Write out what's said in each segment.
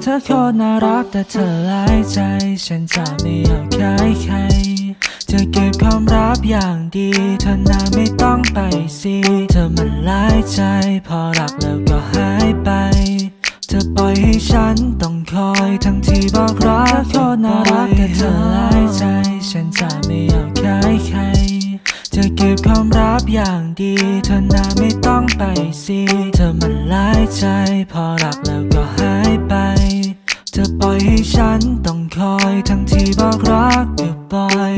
เธอโคตรน่ารักแต่เธอหลายใจ ฉันจะไม่อยากขายใครจะเก็บความรักอย่างดี เธอน่าไม่ต้องไปสิ เธอมันหลายใจ พอรักแล้วก็หายไป เธอปล่อยให้ฉันต้องคอยทั้งที่บอกรักโคตรน่ารักแต่เธอหลายใจ ฉันจะไม่อยากขายใคร จะเก็บความรักอย่างดีเธอน่าไม่ต้องไปสิเธอมันหลายใจ พอรักแล้วก็หายไป เธอปล่อยให้ฉันต้องคอยทั้งที่บอกรักก็ปล่อย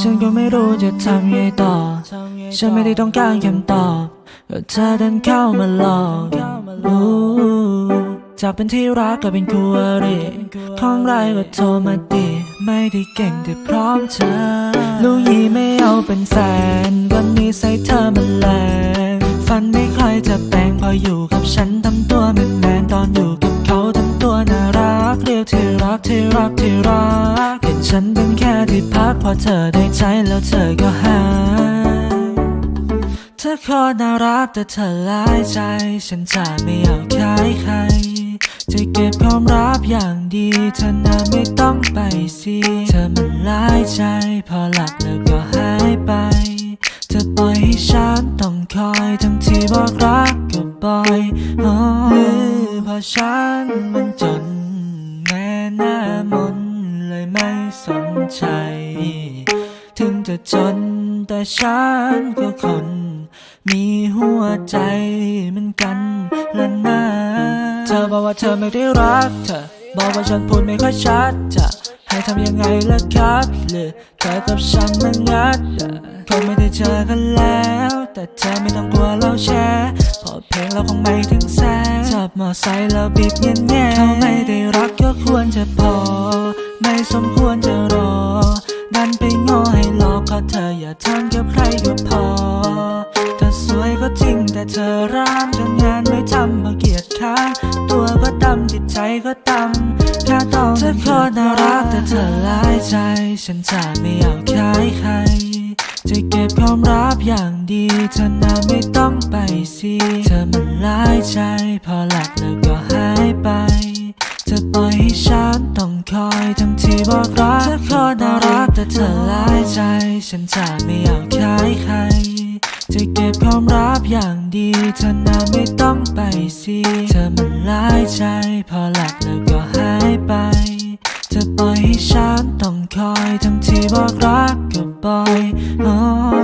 ฉันก็ไม่รู้จะทำยังไงต่อ ฉันไม่ได้ต้องการคำตอบก็เธอเดินเข้ามาหลอกจากเป็นที่รักกลายเป็นคู่อริของไรก็โทรมาดี ไม่ได้เก่งแต่พร้อมเธอ ลูกยีไม่เอาเป็นแฟนวันนี้ใส่เธอมันแรงฟันไม่ค่อยจะแปลงพออยู่กับฉันทำตัวเป็นแมนตอนอยู่กับเขาทำตัวน่ารักเรียกที่รักที่รักที่รักเห็นฉันเป็นแค่ที่พักพอเธอได้ใจแล้วเธอก็หายเธอคตรน่ารักแต่เธอหลายใจ ฉันจะไม่อยากขายใครจะเก็บความรักอย่างดีเธอน่าไม่ต้องไป สิเธอมันหลายใจ พอหลับแล้วก็หายไป เธอปล่อยให้ฉันต้องคอยทั้งที่บอกรักก็ปล่อยอ๋อหรือพราะฉันมันจนแม่หน้ามนเลยไม่สนใจ ถึงจะจนแต่ฉันก็คน มีหัวใจเหมือนกันและนะเธอบอกว่าเธอไม่ได้รักเธอบอกว่าฉันพูดไม่ค่อยชัดจะ ให้ทำยังไงล่ะครับหรือเธอกับฉันมันงัดคงไม่ได้เจอกันแล้ว แต่เธอไม่ต้องกลัวเราแชร์เพราะเพลงเราคงไม่ถึงแสนจับมอไซค์แล้วบีบเงี้ยแง่เขาไม่ได้รักก็ควรจะพอ ไม่สมควรจะรอ ดันไปงอให้หลอกก็เธออย่าทำกับใครก็พอ เธอสวยก็จริงแต่เธอร้างจนงานำค่าต้องเธอโคตรน่ารักแต่เธอหลายใจ ฉันจะไม่อยากขายใคร จะเก็บความรักอย่างดีเธอน่าไม่ต้องไปสิเธอมันหลายใจ พอหลับแล้วก็หายไปเธอปล่อยให้ฉันต้องคอยทั้งที่บอกรักเธอโคตรน่ารักแต่เธอหลายใจ ฉันจะไม่อยากขายใคร จะเก็บความรักอย่างดีเธอน่าไม่ต้องไปสิเธอมันหลายใจ พอหลับแล้วก็หายไป เธอปล่อยให้ฉันต้องคอยทั้งที่บอกรักก็ปล่อย oh.